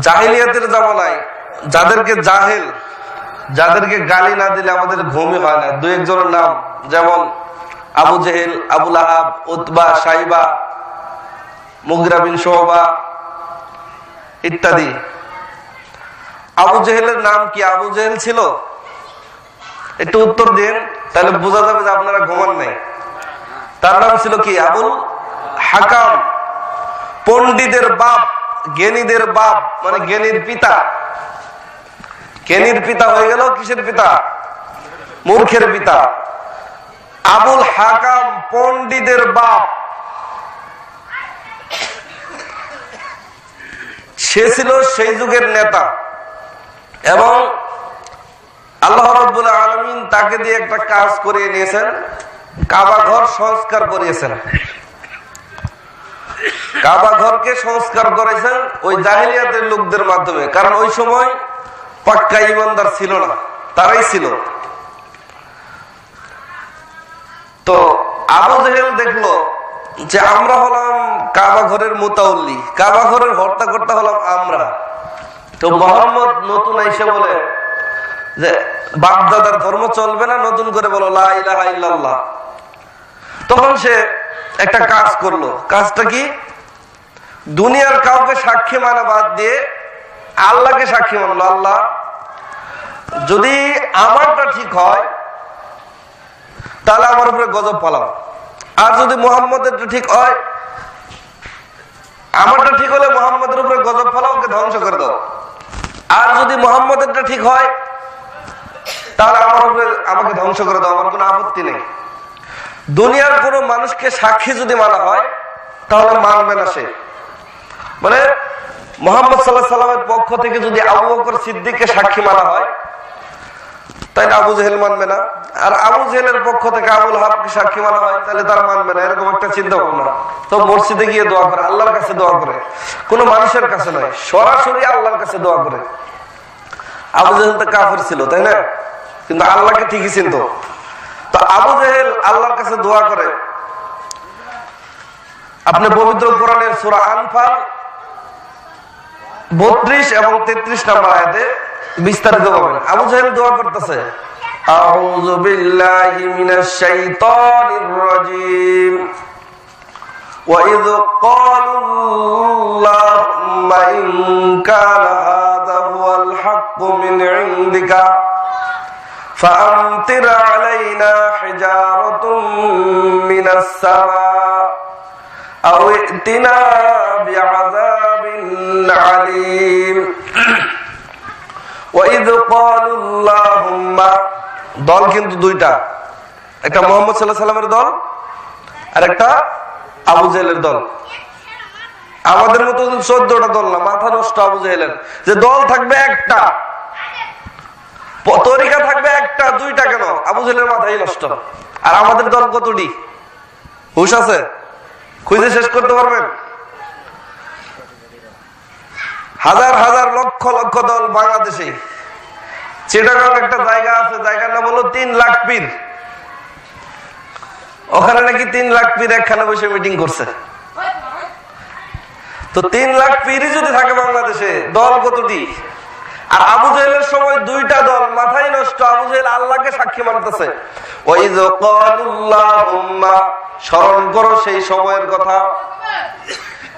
জাহিলিয়াতের জামানায় যাদেরকে জাহেল যাদেরকে গালি না দিলে আমাদের ঘুমই হয় না। দু একজনের নাম যেমন আবু জেহেল আবুল আহাব উতবা সাইবা মুগরা বিন সোহবা ইত্যাদি। আবু জেহেলের নাম কি আবু জেহেল ছিল? একটু উত্তর দিন তাহলে বোঝা যাবে যে আপনারা ঘুমান নাই। তার নাম ছিল কি? আবুল হাকাম। পন্ডিতের বাপ জ্ঞানীদের বাপ মানে জ্ঞানীর পিতা। জ্ঞানীর পিতা হয়ে গেল কিসের পিতা? মূর্খের পিতা। আবুল হাকাম পণ্ডিতের বাপ। সে ছিল সেই যুগের নেতা। এবং আল্লাহ আলমিন তাকে দিয়ে একটা কাজ করিয়ে নিয়েছেন। কাবা ঘর সংস্কার করিয়েছেন। কাবা ঘরকে সংস্কার করেছেন ওই জাহিলিয়াতের লোকদের মাধ্যমে। কারণ ওই সময় পাক্কা ইমানদার ছিল না, তারাই ছিল। তো আবু জেহেল দেখল যে আমরা হলাম কাবা ঘরের মোতাউল্লি, কাবা ঘরের হত্যা করতে হলাম আমরা। তো মোহাম্মদ নতুন এসে বলে যে, বাপদাদার ধর্ম চলবে না? নতুন করে বলো, লা ইলাহা ইল্লাল্লাহ। তখন সে একটা কাজ করল। কাজটা কি? দুনিয়ার কাউকে সাক্ষী মানা বাদ দিয়ে আল্লাহকে সাক্ষী মানলো আল্লাহ। যদি আমারটা ঠিক হয়, তাহলে আমার উপরে গজব পালাম আর যদি মোহাম্মদের ঠিক হয়, আমারটা ঠিক হলে মোহাম্মদের উপরে গজব ফালাও ওকে ধ্বংস করে দাও। আর যদি মোহাম্মদেরটা ঠিক হয়, তাহলে আমার উপরে আমাকে ধ্বংস করে দাও, আমার কোনো আপত্তি নেই। দুনিয়ার কোন মানুষকে সাক্ষী যদি মানা হয়, তাহলে মানবে না সে। মানে মোহাম্মদ সাল্লাহ সাল্লামের পক্ষ থেকে যদি আবু বকর সিদ্দিককে সাক্ষী মানা হয় তাহলে আবু জেহেল মানবে না। আর আবু জেহেলের পক্ষ থেকে আবুল হাবকে সাক্ষী মানা হয় তাহলে তারা মানবে না। এরকম একটা চিন্তা ভাবনা তো মসজিদে গিয়ে দোয়া করে, আল্লাহর কাছে দোয়া করে। কোনো মানুষের কাছে নয়, সরাসরি আল্লাহর কাছে দোয়া করে। আবু জেহেল তো কাফের ছিল, তাই না? কিন্তু আল্লাহকে ঠিকই চিনত। তো আবু জেহেল আল্লাহর কাছে দোয়া করে। আপনি পবিত্র কোরআনের সুরা আনফাল বত্রিশ এবং তেত্রিশ নম্বর আয়াতে বিস্তারিত পাবেন আবু জাহেল দোয়া করতেছে أعوذ بالله من الشيطان الرجيم وإذ قالوا اللهم إن كان هذا هو الحق من عندك فأمطر علينا حجارة من السماء أو ائتنا بعذاب عليم وإذ قالوا اللهم দল কিন্তু দুইটা একটা মোহাম্মদ সাল্লাহ সাল্লামের দল আর একটা আবু জেলের দল আমাদের মতো চোদ্দটা দল না মাথা নষ্ট আবু জেলের যে দল থাকবে একটা তরিকা থাকবে একটা দুইটা কেন আবু জেলের মাথাই নষ্ট আর আমাদের দল কতটি হুশ আছে খুঁজে শেষ করতে পারবেন হাজার হাজার লক্ষ লক্ষ দল বাংলাদেশে। চিটাগাং একটা জায়গা আছে, জায়গার নাম হলো তিন লাখ পীর। ওখানে নাকি তিন লাখ পীর একখানে বসে মিটিং করছে। তো তিন লাখ পীরই যদি থাকে বাংলাদেশে, দল কতটি? আর আবু জেহেলের সময় দুইটা দল, মাথায় নষ্ট, আবু জেহেল আল্লাহকে সাক্ষী মানতেছে। ওই যে স্মরণ করো সেই সময়ের কথা।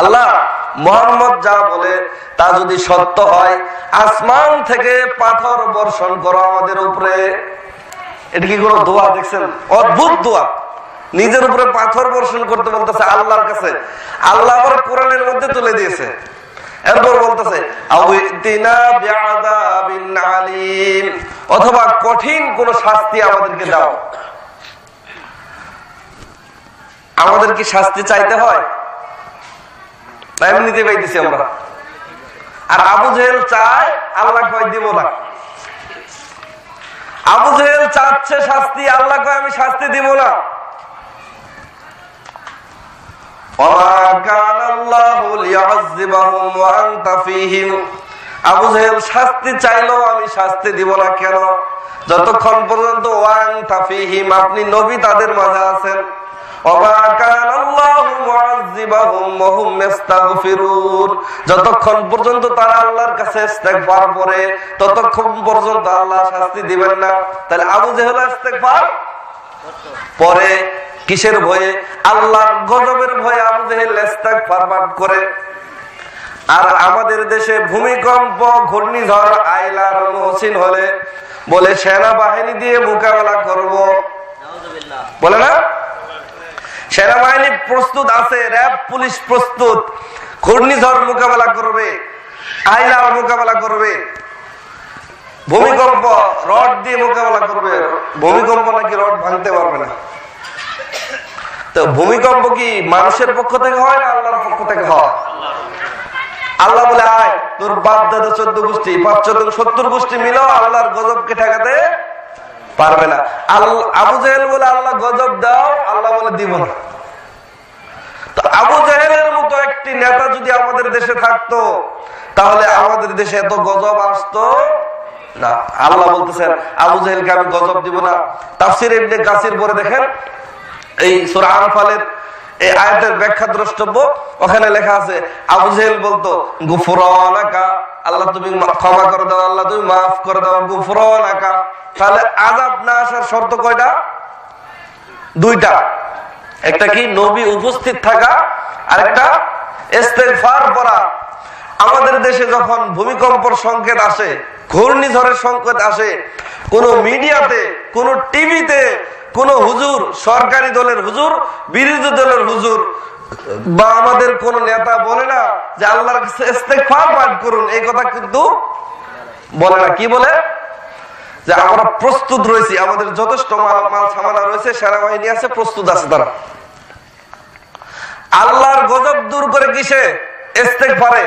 আল্লাহ মোহাম্মদ যা বলে তা যদি সত্য হয়, আসমান থেকে পাথর বর্ষণ করো আমাদের উপরে। এটা কি কোনো দোয়া দেখছেন? অদ্ভুত দোয়া। নিজের উপরে পাথর বর্ষণ করতে বলতেছে আল্লাহর কাছে। আল্লাহ আবার কোরআনের মধ্যে তুলে দিয়েছে। এরপর বলতেছে অথবা কঠিন কোন শাস্তি আমাদেরকে দাও। আমাদের কি শাস্তি চাইতে হয়? না পাইতেছি আমরা। আর আবু জেহেল চায় আল্লাহ কয় দিব না। আবু জেহেল চাচ্ছে শাস্তি, আল্লাহ কয় আমি শাস্তি দিব না। চাইলেও আমি শাস্তি দিব না কেন? যতক্ষণ পর্যন্ত ওয়ান তাফিহিম আপনি নবী তাদের মাঝে আছেন। আল্লাহু যতক্ষণ পর্যন্ত তারা আল্লাহর কাছে করে ততক্ষণ পর্যন্ত আল্লাহ শাস্তি দিবেন না। তাহলে আবু জেহেল ইস্তেগফার? পরে কিসের ভয়ে? আল্লাহর গজবের ভয়ে আবু জেহেল ইস্তেগফার পাঠ করে। আর আমাদের দেশে ভূমিকম্প ঘূর্ণিঝড় আইলার মহসিন হলে বলে সেনাবাহিনী দিয়ে মোকাবেলা করব। বলে না? সেনাবাহিনী প্রস্তুত আছে, র্যাব, পুলিশ প্রস্তুত। ঘূর্ণিঝড় মোকাবেলা করবে আইলার মোকাবেলা করবে, ভূমিকম্প, রড দিয়ে মোকাবেলা করবে। ভূমিকম্প নাকি রড ভাঙতে পারবে না। তো ভূমিকম্প কি মানুষের পক্ষ থেকে হয় না আল্লাহর পক্ষ থেকে হয়? আল্লাহ বলে, আয়, তোর বাপ, দাদা, চোদ্দ গোষ্ঠী, পাঁচ চোদ্দ সত্তর গোষ্ঠী মিলেও আল্লাহর গজবকে ঠেকাতে পারবে না। আবু জাহেল বলে আল্লাহ গজব দাও, আল্লাহ বলে দিব না। আবু জাহেলের মতো একটি নেতা যদি আমাদের দেশে থাকতো, তাহলে আমাদের দেশে এত গজব আসতো না। আল্লাহ বলতেছেন, আবু জাহেলকে আমি গজব দিব না। তাফসির কাসির পরে দেখেন, এই আনফালের এই আয়াতের ব্যাখ্যা দ্রষ্টব্য, ওখানে লেখা আছে, আবু জেহেল বলতো, গুফরানাকা, আল্লাহ তুমি ক্ষমা করে দাও, আল্লাহ তুমি মাফ করে দাও, গুফরানাকা। তাহলে আযাব না আসার শর্ত কয়টা? দুইটা। একটা কি? নবী উপস্থিত থাকা। আর একটা ইস্তেগফার করা। আমাদের দেশে যখন ভূমিকম্পর সংকেত আসে, ঘূর্ণিঝড়ের সংকেত আসে, কোন মিডিয়াতে, কোন টিভিতে, কোন হুজুর, সরকারি দলের হুজুর, বিরোধী দলের হুজুর, বা আমাদের কোন নেতা বলে না যে আল্লাহর কাছে ইস্তেগফার পাঠ করুন, এই কথা কিন্তু বলে না। কি বলে? যে আমরা প্রস্তুত রয়েছি, আমাদের যথেষ্ট মাল মাল সামানা রয়েছে, সেনাবাহিনী আছে, প্রস্তুত আছে তারা। আল্লাহর গজব দূর করে কিসে? ইস্তেগফারে।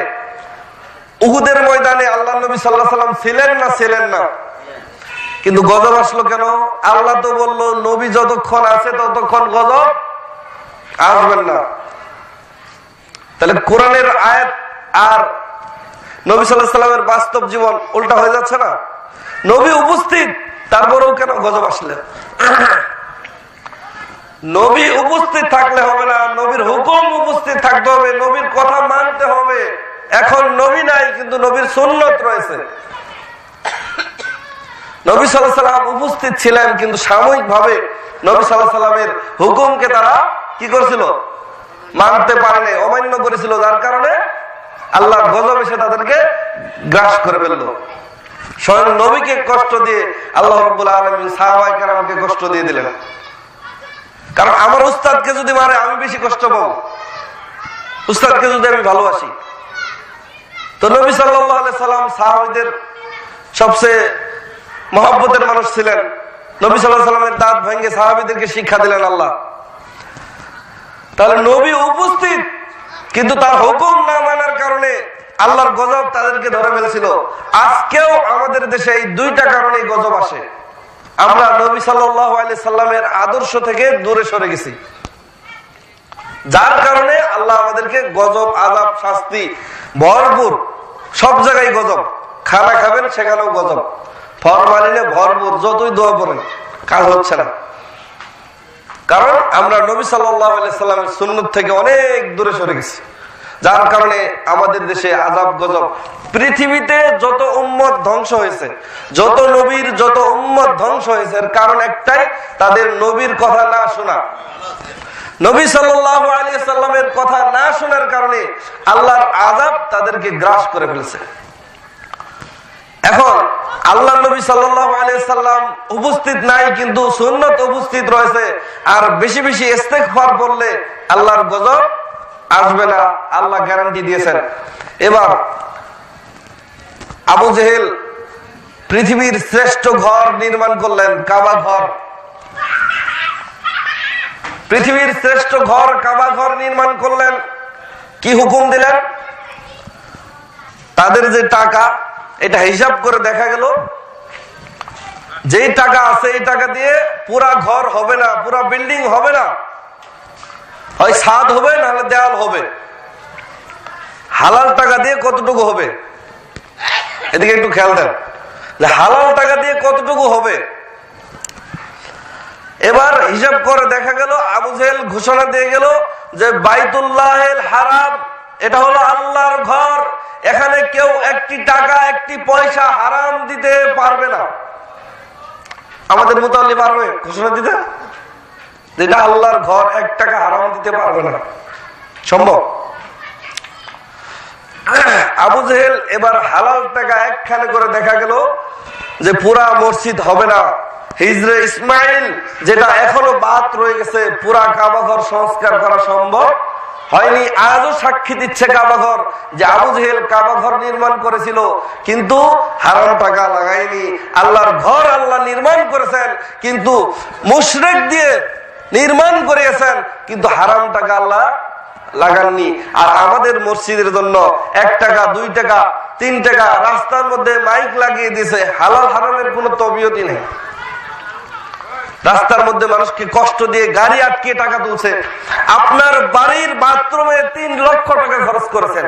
উহুদের ময়দানে আল্লাহ নবী সাল্লাহ সাল্লাম ছিলেন না ছিলেন না? কিন্তু গজব আসলো কেন? আল্লাহ তো বলল, নবী যতক্ষণ আছে ততক্ষণ গজব আসবেন না। তাহলে কোরআনের আয়াত আর নবী সাল্লাহ সাল্লামের বাস্তব জীবন উল্টা হয়ে যাচ্ছে না? নবী উপস্থিত, তারপরেও কেন গজব আসলে? নবী উপস্থিত থাকলে হবে না, নবীর হুকুম উপস্থিত থাকতে হবে, নবীর কথা মানতে হবে। এখন নবী নাই, কিন্তু নবীর সুন্নত রয়েছে। নবী সাল্লাম উপস্থিত ছিলেন, কিন্তু সাময়িক ভাবে নবী সাল্লাহ সাল্লামের হুকুমকে তারা কি করেছিল? মানতে পারেনি, অমান্য করেছিল। যার কারণে আল্লাহ গজব এসে তাদেরকে গ্রাস করে ফেলল। স্বয়ং নবীকে কষ্ট দিয়ে আল্লাহ কারামকে কষ্ট দিয়ে দিলেন। কারণ আমার উস্তাদকে যদি মারে, আমি বেশি কষ্ট পাবো। উস্তাদকে যদি আমি ভালোবাসি। তো নবী সাল্লাম সাহাবিদের সবচেয়ে মহব্বতের মানুষ ছিলেন। নবী সাল্লাহ সাল্লামের দাঁত ভেঙে সাহাবিদেরকে শিক্ষা দিলেন আল্লাহ। তাহলে নবী উপস্থিত, কিন্তু তার হুকুম না মানার কারণে আল্লাহর গজব তাদেরকে ধরে ফেলছিল। আজকেও আমাদের দেশে এই দুইটা কারণে গজব আসে। আমরা নবী সাল্লামের আদর্শ থেকে দূরে সরে গেছি। যার কারণে আল্লাহ আমাদেরকে গজব আজাব শাস্তি, ভরপুর, সব জায়গায় গজব। খানা খাবেন, সেখানেও গজব। ফরমালিনে ভরপুর, যতই দোয়া পড়েন, কাজ হচ্ছে না। কারণ আমরা নবী সাল্লাহ সাল্লামের সুন্নত থেকে অনেক দূরে সরে গেছি। যার কারণে আমাদের দেশে আজাব গজব। পৃথিবীতে যত উম্মত ধ্বংস হয়েছে, যত নবীর যত উম্মত ধ্বংস হয়েছে কারণ একটাই, তাদের নবীর কথা না শোনা। নবী সাল্লাহ আলী সাল্লামের কথা না শোনার কারণে আল্লাহর আজাব তাদেরকে গ্রাস করে ফেলছে। এখন, আল্লাহ নবী সাল্লাম উপস্থিত নাই, কিন্তু সুন্নত উপস্থিত রয়েছে, আর বেশি বেশি ইস্তেকফার করলে আল্লাহর গজব আসবে না, আল্লাহ গ্যারান্টি দিয়েছেন। এবার, আবু জেহেল পৃথিবীর শ্রেষ্ঠ ঘর নির্মাণ করলেন, কাবা ঘর। পৃথিবীর শ্রেষ্ঠ ঘর, কাবা ঘর নির্মাণ করলেন। কি হুকুম দিলেন? তাদের যে টাকা, এটা হিসাব করে দেখা গেল, যেই টাকা আছে এই টাকা দিয়ে পুরা ঘর হবে না, পুরা বিল্ডিং হবে না। হয় ছাদ হবে, নাহলে দেওয়াল হবে। হালাল টাকা দিয়ে কতটুকু হবে? এদিকে একটু খেয়াল দেন। হালাল টাকা দিয়ে কতটুকু হবে? এবার হিসাব করে দেখা গেল, আবু জেহেল ঘোষণা দিয়ে গেল যে বাইতুল্লাহ হারাম, এটা হলো আল্লাহর ঘর। এখানে কেউ একটি টাকা, একটি পয়সা হারাম দিতে পারবে না। আমাদের মোতাল্লি পারবে ঘোষণা দিতে? যেটা আল্লাহর ঘর, এক টাকা হারাম দিতে পারবে না। সম্ভব? আবু জেহেল এবার হালাল টাকা একখানে করে দেখা গেল যে পুরা মসজিদ হবে না। হিজরে ইসমাইল, যেটা এখনও বাদ রয়ে গেছে, পুরা কাবাঘর সংস্কার করা সম্ভব হয়নি। আজও সাক্ষী দিচ্ছে কাবাঘর যে আবু জেহেল কাবাঘর নির্মাণ করেছিল, কিন্তু হারাম টাকা লাগায়নি। আল্লাহর ঘর আল্লাহ নির্মাণ করেছেন, কিন্তু মুশরেক দিয়ে নির্মাণ করিয়েছেন, কিন্তু হারাম টাকা আল্লাহ লাগাননি। আর আমাদের মসজিদের জন্য এক টাকা, দুই টাকা, তিন টাকা, রাস্তার মধ্যে মাইক লাগিয়ে দিয়েছে, হালাল হারামের কোনো তবিয়তি নেই। রাস্তার মধ্যে মানুষকে কষ্ট দিয়ে গাড়ি আটকে টাকা তুলছে? আপনার বাড়ির বাথরুমে তিন লক্ষ টাকা খরচ করেছেন।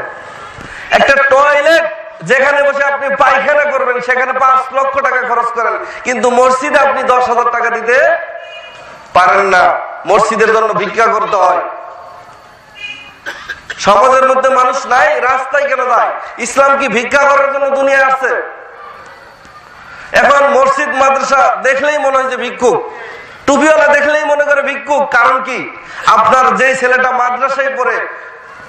একটা টয়লেট, যেখানে বসে আপনি পায়খানা করবেন, সেখানে পাঁচ লক্ষ টাকা খরচ করেন। কিন্তু মসজিদে আপনি দশ হাজার টাকা দিতে পারেন না। মসজিদের জন্য ভিক্ষা করতে হয়। সমাজের মধ্যে মানুষ নাই, রাস্তায় কেন যায়? ইসলাম কি ভিক্ষা করার জন্য দুনিয়া আসছে? এখন মসজিদ, মাদ্রাসা দেখলেই মনে হয় যে ভিক্ষুক। টুপিওয়ালা দেখলেই মনে করে ভিক্ষুক। কারণ কি? আপনার যে ছেলেটা মাদ্রাসায় পড়ে,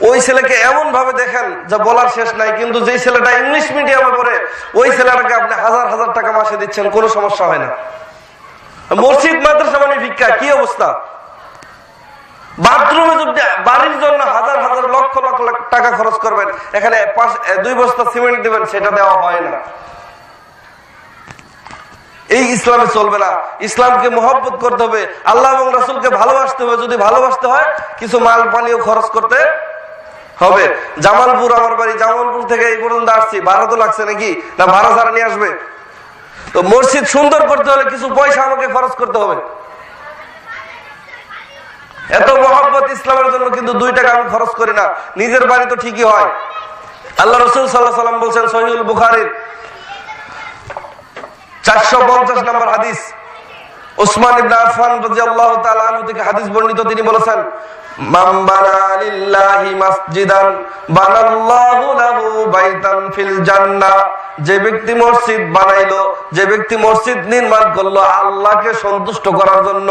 ওই ছেলেকে এমন ভাবে দেখেন যে বলার শেষ নাই, কিন্তু যে ছেলেটা ইংলিশ মিডিয়ামে পড়ে, ওই ছেলেটাকে আপনি হাজার হাজার টাকা মাসে দিচ্ছেন, কোনো সমস্যা হয় না। মসজিদ, মাদ্রাসা মানে ভিক্ষা, কি অবস্থা? বাথরুমে যদি বাড়ির জন্য হাজার হাজার লক্ষ লক্ষ টাকা খরচ করবেন, এখানে দুই বস্তা সিমেন্ট দিবেন, সেটা দেওয়া হয় না। এই ইসলামে চলবে না। ইসলামকে মোহব্বত করতে হবে, আল্লাহ এবং রাসুলকে ভালোবাসতে হবে। যদি ভালোবাসতে হয়, কিছু মাল পানিও খরচ করতে হবে। জামালপুর, আমার বাড়ি জামালপুর থেকে এই পর্যন্ত আসছি। ভাড়া তো লাগছে নাকি? না ভাড়া ছাড়া নিয়ে আসবে? তো মসজিদ সুন্দর করতে হলে কিছু পয়সা আমাকে খরচ করতে হবে। এত মোহাম্মত ইসলামের জন্য কিন্তু দুই টাকা আমি খরচ করি না। নিজের বাড়ি তো ঠিকই হয়। আল্লাহ রসুল সাল্লাহ সাল্লাম বলছেন সহিউল বুখারির চারশো পঞ্চাশ নম্বর হাদিস। ওসমান থেকে হাদিস বর্ণিত, তিনি বলেছেন, মান মাসজিদান বানাল্লাহু লাহু বাইতান ফিল জান্নাহ। যে ব্যক্তি মসজিদ বানাইলো, যে ব্যক্তি মসজিদ নির্মাণ করল, আল্লাহকে সন্তুষ্ট করার জন্য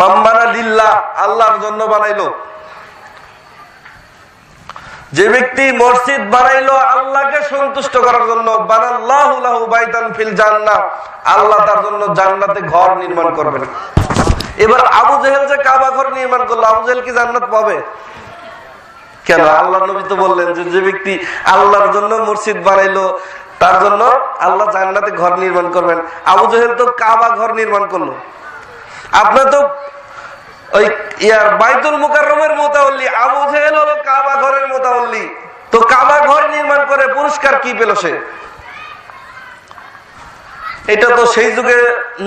মাম্বানা লিল্লাহ আল্লাহর জন্য বানাইলো। যে ব্যক্তি মসজিদ বানাইলো, আল্লাহকে সন্তুষ্ট করার জন্য ফিল আল্লাহ তার জন্য জান্নাতে ঘর নির্মাণ করবেন। এবার আবু জেহেল যে কাবা ঘর নির্মাণ করল, আবু জেহেল কি জান্নাত পাবে? কেন? আল্লাহ নবী তো বললেন যে যে ব্যক্তি আল্লাহর জন্য মসজিদ বানাইলো, তার জন্য আল্লাহ জান্নাতে ঘর নির্মাণ করবেন। আবু জেহেল তো কাবা ঘর নির্মাণ করল। আপনার তো ওই ইয়ার বাইতুল মুকাররমের মোতাবল্লি, আবু জেহেল হলো কাবা ঘরের মোতাবল্লি। তো কাবা ঘর নির্মাণ করে পুরস্কার কি পেল সে? এটা তো সেই যুগে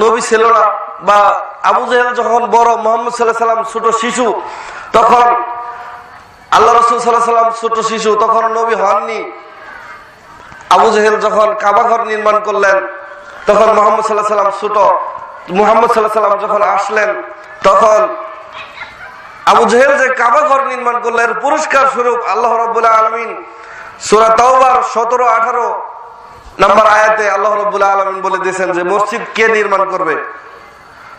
নবী ছিল না, বা আবু জেহেল যখন বড়, মোহাম্মদ সাল্লাহ সাল্লাম ছোট শিশু, তখন আল্লাহ রসুল সাল্লাম ছোট শিশু, তখন নবী হননি। আবু জেহেল যখন কাবাঘর নির্মাণ করলেন, তখন মোহাম্মদ সাল্লাহ সাল্লাম ছোট। মুহাম্মদ সাল্লাহ সাল্লাম যখন আসলেন, তখন আবু জহেল যে কাবাঘর নির্মাণ করলেন পুরস্কার স্বরূপ আল্লাহ রবাহ আলমিন সুরা তাওবার সতেরো, আঠারো নাম্বার আয়াতে আল্লাহ রবাহ আলমিন বলে দিয়েছেন যে, মসজিদ কে নির্মাণ করবে?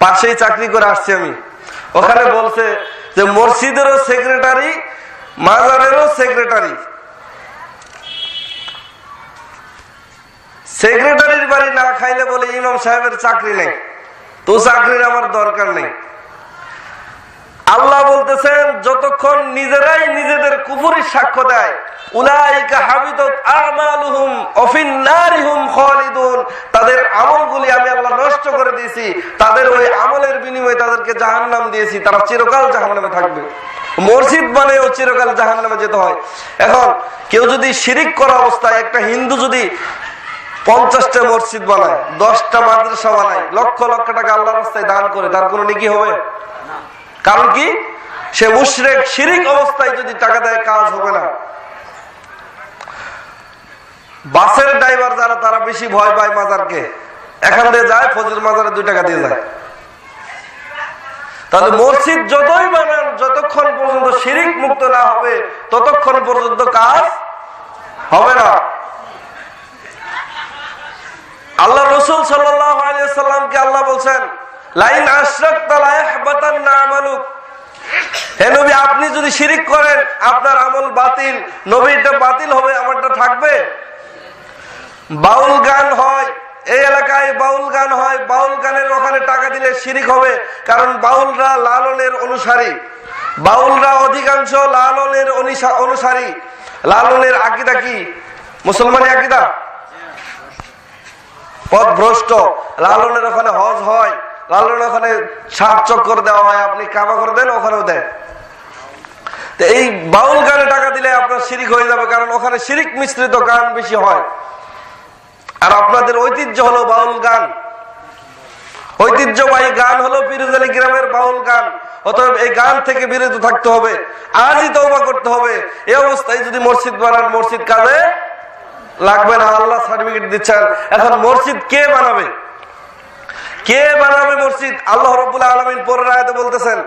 পাশেই চাকরি করে আসছি আমি। ওখানে বলছে যে মসজিদেরও সেক্রেটারি মাজারেরও সেক্রেটারি সেক্রেটারির বাড়ি না খাইলে বলে ইমাম সাহেবের চাকরি নেই। তো চাকরির আমার দরকার নেই। আল্লাহ বলতেছেন, যতক্ষণ নিজেরাই নিজেদের কুফুরির সাক্ষ্য দেয় চিরকাল যেতে হয়। এখন কেউ যদি শিরিক করা অবস্থায় একটা হিন্দু যদি পঞ্চাশটা মসজিদ বানায়, দশটা মাদ্রাসা বানায়, লক্ষ লক্ষ টাকা আল্লাহ রাস্তায় দান করে, তার কোনো নিকি হবে? কারণ কি? সে মুশরেক শিরিক অবস্থায় যদি টাকা দেয়, কাজ হবে না। বাসের ড্রাইভার যারা, তারা বেশি ভয় পায় মাজারকে। এখান দিয়ে যায়, ফজর মাজারে দুই টাকা দিয়ে যায়। তাহলে মসজিদ যতই বানান, যতক্ষণ পর্যন্ত শিরিক মুক্ত না হবে, ততক্ষণ পর্যন্ত কাজ হবে না। আল্লাহ রসুল সাল্লামকে আল্লাহ বলছেন লাইন আপনি যদি শিরিক করেন, আপনার আমল বাতিল, নবীরটা বাতিল হবে, আমারটা থাকবে? বাউল গান হয়, এই এলাকায় বাউল গান হয়, বাউল গানের ওখানে টাকা দিলে শিরিক হবে, কারণ বাউলরা লালনের অনুসারী। বাউলরা অধিকাংশ লালনের অনুসা- অনুসারী। লালনের আকিদা কি? মুসলমানি আকিদা? পথ ভ্রষ্ট লালনের ওখানে হজ হয়। লালনের ওখানে সাপ চক্কর দেওয়া হয়, আপনি কামা করে দেন, ওখানেও দেন। তো এই বাউল গানে টাকা দিলে আপনার শিরিক হয়ে যাবে, কারণ ওখানে শিরিক মিশ্রিত গান বেশি হয়। আর আপনাদের ঐতিহ্য হলো বাউল গান। ঐতিহ্যবাহী গান হলো পিরুজালি গ্রামের বাউল গান। অতএব এই গান থেকে বিরত থাকতে হবে, আজই তৌবা করতে হবে। এই অবস্থায় যদি মসজিদ বানান, মসজিদ কাজে লাগবে না, আল্লাহ সার্টিফিকেট দিচ্ছেন। এখন মসজিদ কে বানাবে? কে বানাবে মসজিদ? আল্লাহ রব্বুল আলমিন পরের আয়তে বলতেছেন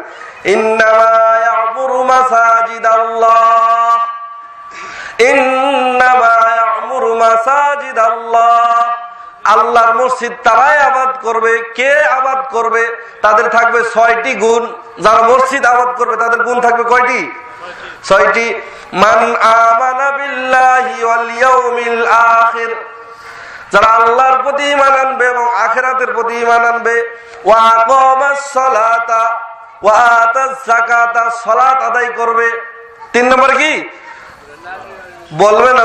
আল্লাহর মসজিদ তারাই আবাদ করবে। কে আবাদ করবে? তাদের থাকবে ছয়টি গুণ। যারা মসজিদ আবাদ করবে, তাদের গুণ থাকবে কয়টি? ছয়টি। মান আমানা বিল্লাহি ওয়াল আখির। যারা আল্লাহর প্রতি ঈমান আনবে এবং আখিরাতের প্রতি ঈমান আনবে বলেন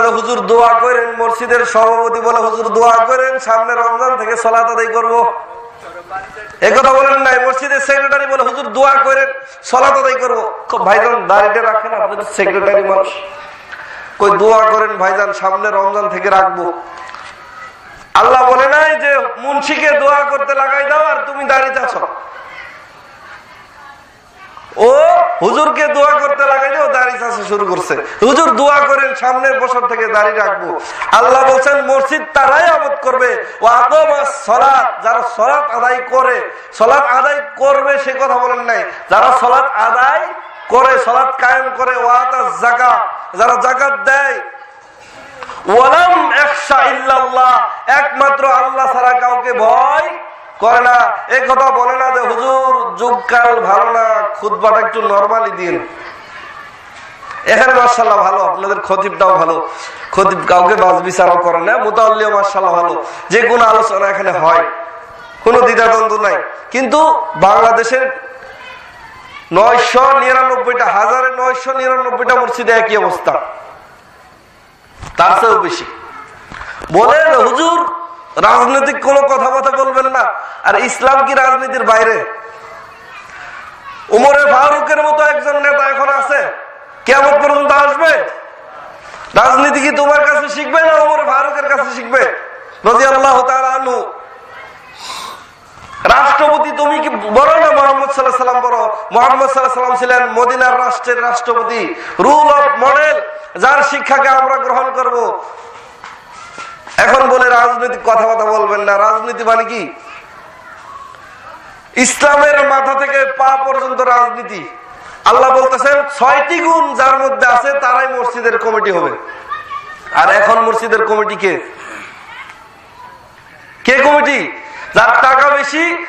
সেক্রেটারি বলে হুজুর দোয়া করেন, সলাত আদায় করব। ভাইজান করেন ভাইজান, সামনে রমজান থেকে রাখব। আল্লাহ বলে নাই যে মুন্সিকে দোয়া করতে লাগাই দাও আর তুমি দাঁড়িয়ে আছো। ও হুজুরকে দোয়া করতে লাগাই দাও দাঁড়িয়ে আসা শুরু করছে। হুজুর দোয়া করেন, সামনের বছর থেকে দাঁড়িয়ে রাখব। আল্লাহ বলছেন, মসজিদ তারাই আবাদ করবে। ও যারা সলাৎ আদায় করে সলাৎ আদায় করবে সে কথা বলেন নাই। যারা সলাৎ আদায় করে সলাৎ কায়েম করে ওয়াতা জাকা যারা জাকাত দেয় একমাত্র আল্লাহ ছাড়া কাউকে ভয় করে না। এই কথা বলে না যে, হুজুর, যুগকাল ভালো না খুদবাটা একটু নর্মালি দিন। এখানে মার্শাল্লাহ ভালো, আপনাদের খতিবটাও ভালো। খতিব কাউকে বাজ বিচারও করে না, মোতাল্লিও মার্শাল্লাহ ভালো। যে কোনো আলোচনা এখানে হয়। কোনো দ্বিধাদ্বন্দ্ব নাই। কিন্তু বাংলাদেশের নয়শো নিরানব্বইটা, হাজারে নয়শো নিরানব্বইটা মসজিদে একই অবস্থা। তার চেয়েও বেশি। বলেন হুজুর, রাজনৈতিক কোনো কথা কথা বলবেন না। আর ইসলাম কি রাজনীতির বাইরে? উমরে ফারুকের মতো একজন নেতা এখন আছে। কেমন পর্যন্ত আসবে? রাজনীতি কি তোমার কাছে শিখবে না উমরে ফারুকের কাছে শিখবে? রাষ্ট্রপতি তুমি কি বড় না মোহাম্মদ সাল্লাহ সাল্লাম বড়? মোহাম্মদ সাল্লাহ সাল্লাম ছিলেন মদিনার রাষ্ট্রের রাষ্ট্রপতি, রুল অফ মডেল। যার শিক্ষাকে আমরা গ্রহণ করব। এখন বলে রাজনৈতিক কথাবার্তা বলবেন না। রাজনীতি মানে কি? ইসলামের মাথা থেকে পা পর্যন্ত রাজনীতি। আল্লাহ বলতেছেন, ছয়টি গুণ যার মধ্যে আছে, তারাই মসজিদের কমিটি হবে। আর এখন মসজিদের কমিটি কে? কে কমিটি? যার টাকা বেশি,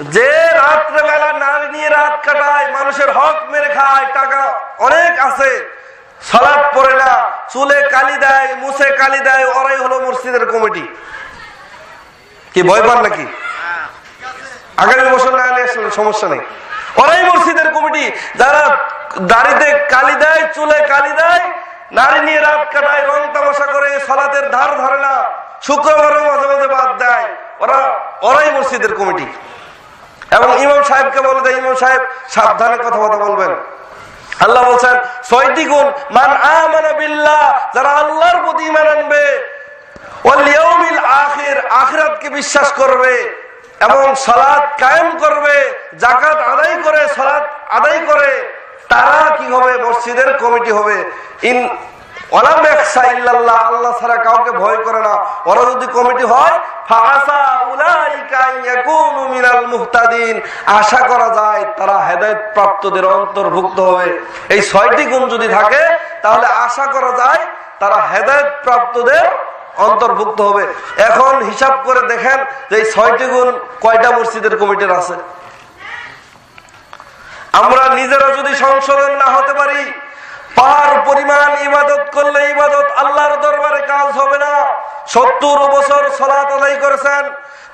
যে রাত্রেবেলা নারী নিয়ে রাত কাটায়, মানুষের হক মেরে খায়, টাকা অনেক আছে। সলাপ পড়ে না, চুলে কালি দেয়, মুছে কালি দেয়, ওরাই হলো মসজিদের কমিটি। কি ভয় পান নাকি? আগামী বছর না সমস্যা নেই। ওরাই মসজিদের কমিটি, যারা দাড়িতে কালি দেয়, চুলে কালি দেয়, নারী নিয়ে রাত কাটায়, রং তামাশা করে, সলাতের ধার ধরে না, শুক্রবারও মাঝে মাঝে বাদ দেয়, ওরা, ওরাই মসজিদের কমিটি। এবং ইমাম সাহেবকে বলে দেয়, ইমাম সাহেব, সাবধানে কথাবার্তা বলবেন। আল্লাহ বলছেন ছয়টি গুণ মান আমানা বিল্লাহ, যারা আল্লাহর প্রতি ইমান আনবে, ওয়াল ইয়াউমিল আখির, আখিরাতকে বিশ্বাস করবে, এবং সালাত কায়েম করবে জাকাত আদায় করে, সালাত আদায় করে, তারা কি হবে? মসজিদের কমিটি হবে। ইন ওলাম একসা ইল্লাল্লাহ, আল্লাহ ছাড়া কাউকে ভয় করে না। ওরা যদি কমিটি হয় আশা করা যায় তারা হেদায়েত প্রাপ্তদের অন্তর্ভুক্ত হবে। এই ছয়টি গুণ যদি থাকে, তাহলে আশা করা যায় তারা হেদায়েত প্রাপ্তদের অন্তর্ভুক্ত হবে। এখন হিসাব করে দেখেন যে ছয়টি গুণ কয়টা মসজিদের কমিটির আছে। আমরা নিজেরা যদি সংশোধন না হতে পারি পার পরিমাণ ইবাদত করলে ইবাদত আল্লাহর দরবারে কাজ হবে না। সত্তর বছর সলাত আদায় করেছেন,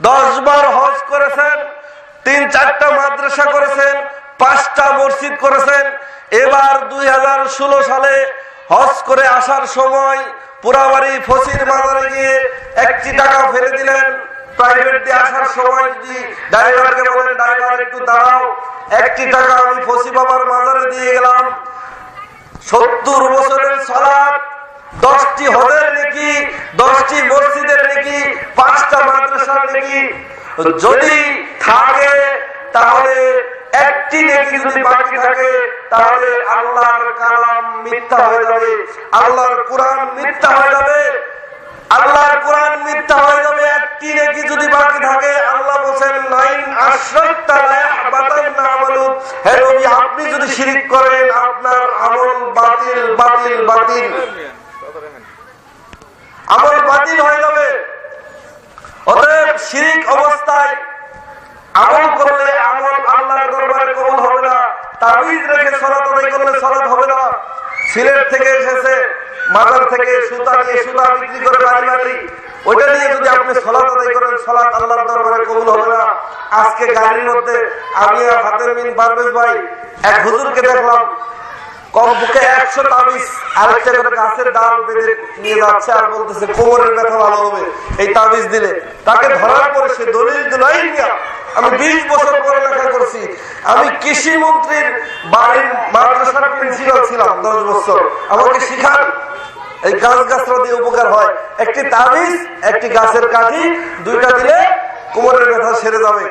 দশ বার হজ করেছেন, তিন চারটা মাদ্রাসা করেছেন, পাঁচটা মসজিদ করেছেন। এবার দুই হাজার ষোলো সালে হজ করে আসার সময় পুরাবাড়ি ফসির মাজারে গিয়ে একটি টাকা ফেলে দিলেন। প্রাইভেট দিয়ে আসার সময় যদি ড্রাইভারকে বলেন ড্রাইভার একটু দাঁড়াও, একটি টাকা আমি ফসি বাবার মাজারে দিয়ে গেলাম। সত্তর বছরের সালাদ দশটি হদের নাকি, দশটি মসজিদের নাকি, পাঁচটা মাদ্রাসার নাকি। যদি থাকে, তাহলে একটি নেকি যদি বাকি থাকে, তাহলে আল্লাহর কালাম মিথ্যা হয়ে যাবে। আল্লাহর কোরআন মিথ্যা হয়ে যাবে। আল্লাহর কোরআন মিথ্যা হয়ে যাবে। একটি নেকি যদি বাকি থাকে, আল্লাহ বলেন লাইন আশ্রয়তা লা ইয়াহবাতান্না আমালু আপনি যদি শিরিক করেন, আপনার আমল বাতিল বাতিল বাতিল। আমল বাতিল হয়ে যাবে। অতএব শিরিক অবস্থায় আমল করলে আমল আল্লাহর দরবারে কবুল হবে না, তাবিজ রেখে সলাত আদায় করলে সলাত হবে না। সিলেট থেকে এসেছে, মাজার থেকে সুতা নিয়ে সুতা বিক্রি করে বাড়ি বাড়ি। ওইটা নিয়ে যদি আপনি সলাত আদায় করেন সলাত আল্লাহর দরবারে কবুল হবে না। আজকে গাড়ির মধ্যে আমি আর হাতের মিন পারভেজ ভাই এক হুজুরকে দেখলাম নিয়ে কোমরের ভালো হবে। এই দিলে। তাকে ধরার পরে সে দলিল আমি বিশ বছর পড়ালেখা করছি। আমি কৃষি মন্ত্রীর বাড়ির মাদ্রাসার প্রিন্সিপাল ছিলাম দশ বছর। আমাকে শিখান। এই গাছ গাছরা দিয়ে উপকার হয়। একটি তাবিজ, একটি গাছের কাঠি, দুইটা দিলে কোমরের ব্যথা সেরে যাবে।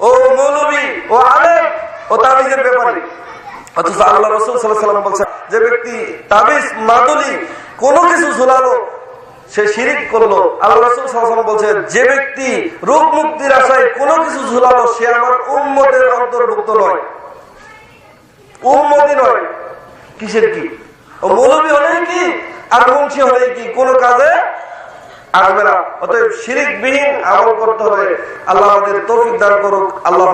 ও মৌলবী, ও আলেম, ও তাবিজের ব্যাপারে। অথচ আল্লাহ রসুল যে ব্যক্তি তাবিজ, মাদুলি, কোনো কিছু ঝুলালো, সে শিরিক করল। আল্লাহ রসুল সাল্লাম বলছে যে ব্যক্তি রোগ মুক্তির আশায় কোনো কিছু ঝুলালো, সে আমার উম্মতের অন্তর্ভুক্ত নয়। উম্মতি নয়। কিসের কি? মৌলবী কি? আর বংশী কি? কোনো কাজে আসবে না। অতএব করতে হবে। আল্লাহ আমাদের তৌফিক দান করুক। আল্লাহ